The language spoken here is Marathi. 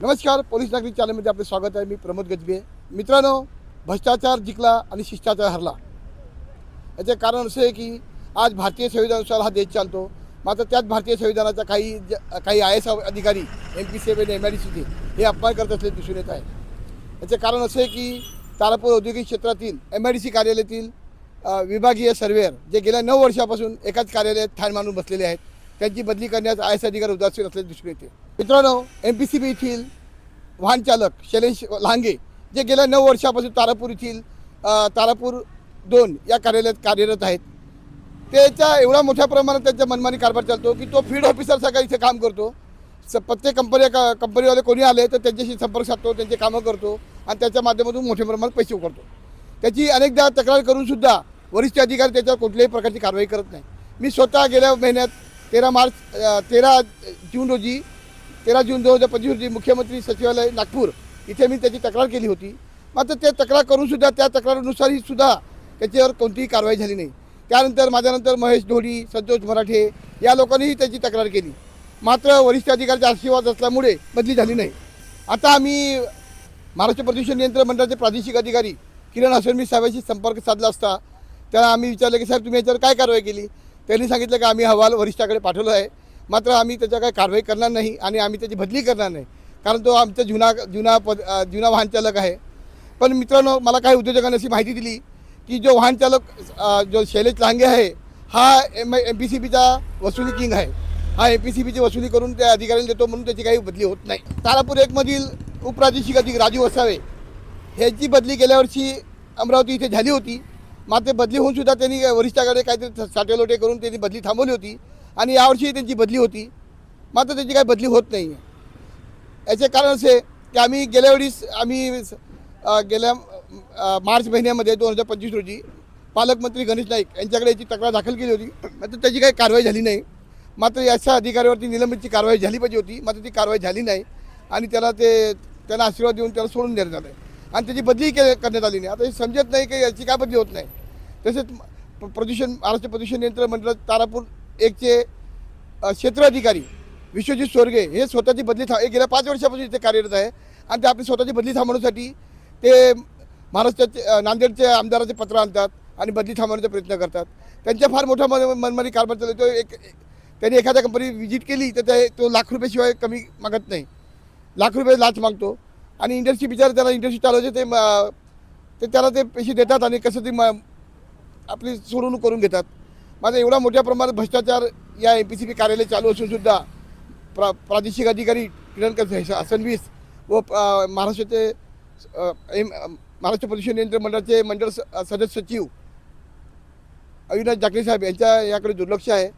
नमस्कार पोलीस नागरिक चॅनलमध्ये आपले स्वागत आहे. मी प्रमोद गजबे. मित्रांनो भ्रष्टाचार जिंकला आणि शिष्टाचार हरला. याचे कारण असं आहे की आज भारतीय संविधानानुसार हा देश चालतो. मात्र त्याच भारतीय संविधानाचा काही ज- काही आय एस अधिकारी M P C M I D सीचे हे अपमान करत असले दिसून येत आहे. याचे कारण असं आहे की तारापूर औद्योगिक क्षेत्रातील एम आय डी सी कार्यालयातील विभागीय सर्वेअर जे गेल्या नऊ वर्षापासून एकाच कार्यालयात ठाण मानून बसलेले आहेत त्यांची बदली करण्यास आय एस अधिकारी उदासीन असल्याचे दिसून येते. मित्रांनो एम पी सी बी येथील वाहन चालक शैलेश लांगे जे गेल्या नऊ वर्षापासून तारापूर येथील तारापूर दोन या कार्यालयात कार्यरत आहेत त्याच्या एवढा मोठ्या प्रमाणात त्यांचा मनमानी कारभार चालतो की तो फील्ड ऑफिसरसारखा इथे काम करतो. स प्रत्येक कंपनी का कंपनीवाले कोणी आले तर त्यांच्याशी संपर्क साधतो त्यांचे कामं करतो आणि त्याच्या माध्यमातून मोठ्या प्रमाणात पैसे उघडतो. त्याची अनेकदा तक्रार करूनसुद्धा वरिष्ठ अधिकारी त्याच्यावर कुठल्याही प्रकारची कारवाई करत नाही. मी स्वतः गेल्या महिन्यात तेरा मार्च तेरा जून रोजी तेरा जून दोन हजार पंचवीस रोजी मुख्यमंत्री सचिवालय नागपूर इथे मी त्याची तक्रार केली होती. मात्र ते तक्रार करूनसुद्धा त्या तक्रारीनुसारही सुद्धा त्याच्यावर कोणतीही कारवाई झाली नाही. त्यानंतर माझ्यानंतर महेश ढोडी संतोष मराठे या लोकांनीही त्याची तक्रार केली. मात्र वरिष्ठ अधिकाऱ्याचा आशीर्वाद असल्यामुळे बदली झाली नाही. आता आम्ही महाराष्ट्र प्रदूषण नियंत्रण मंडळाचे प्रादेशिक अधिकारी किरण हसनमी साहेबांशी संपर्क साधला असता त्याला आम्ही विचारलं की साहेब तुम्ही याच्यावर काय कारवाई केली? त्यांनी सांगितलं की आम्ही अहवाल वरिष्ठाकडे पाठवला आहे. मात्र आम्ही त्याच्या काही कारवाई करणार नाही आणि आम्ही त्याची बदली करणार नाही. कारण तो आमचा जुना जुना पद जुना वाहनचालक आहे. पण मित्रांनो मला काही उद्योजकांनी अशी माहिती दिली की जो वाहनचालक जो शैलेश लांगे आहे हा एम एम पी सी बीचा वसुली किंग आहे. हा एम पी सी बीची वसुली करून त्या अधिकाऱ्याला देतो म्हणून त्याची काही बदली होत नाही. तारापूर एकमधील उपप्रादेशिक अधिक राजू वसावे ह्याची बदली गेल्या वर्षी अमरावती इथे झाली होती. मात्र बदली होऊन सुद्धा त्यांनी वरिष्ठाकडे काहीतरी साटेलोटे करून त्यांनी बदली थांबवली होती. आणि यावर्षी त्यांची बदली होती. मात्र त्याची काही बदली होत नाही आहे याचे कारण असे की आम्ही गेल्या वेळीस आम्ही गेल्या मार्च महिन्यामध्ये दोन हजार पंचवीस रोजी पालकमंत्री गणेश नाईक यांच्याकडे याची तक्रार दाखल केली होती. मात्र त्याची काही कारवाई झाली नाही. मात्र याच्या अधिकाऱ्यावरती निलंबितची कारवाई झाली पाहिजे होती. मात्र ती कारवाई झाली नाही. आणि त्याला ते त्यांना आशीर्वाद देऊन त्याला सोडून देण्यात आलं आहे आणि त्याची बदली के करण्यात आली नाही. आता हे समजत नाही की याची काय बदली होत नाही. तसेच प- प्रदूषण महाराष्ट्र प्रदूषण नियंत्रण मंडळ तारापूर एकचे क्षेत्र अधिकारी विश्वजित सोरगे हे स्वतःची बदली था गेल्या पाच वर्षापासून इथे कार्यरत आहे. आणि ते आपली स्वतःची बदली थांबवण्यासाठी ते महाराष्ट्राचे नांदेडचे आमदाराचे पत्र आणतात आणि बदली थांबवण्याचा प्रयत्न करतात. त्यांच्या फार मोठा मन मनमानी कारभार चालतो एक त्यांनी एखाद्या कंपनी व्हिजिट केली तर ते तो लाख रुपयाशिवाय कमी मागत नाही. लाख रुपये लाच मागतो. आणि इंडस्ट्री बिचार त्याला इंडस्ट्री चालवायचे ते ते त्याला ते पैसे देतात आणि कसं ते म- आपली सोडवणूक करून घेतात. माझा एवढा मोठ्या प्रमाणात भ्रष्टाचार या एम पी सी पी कार्यालय चालू असून सुद्धा प्रा प्रादेशिक अधिकारी किरणकर हसनवीस व महाराष्ट्राचे एम महाराष्ट्र प्रदूषण नियंत्रण मंडळाचे मंडळ स- सदस्य सचिव अविनाश जाकरे साहेब यांच्या याकडे दुर्लक्ष आहे.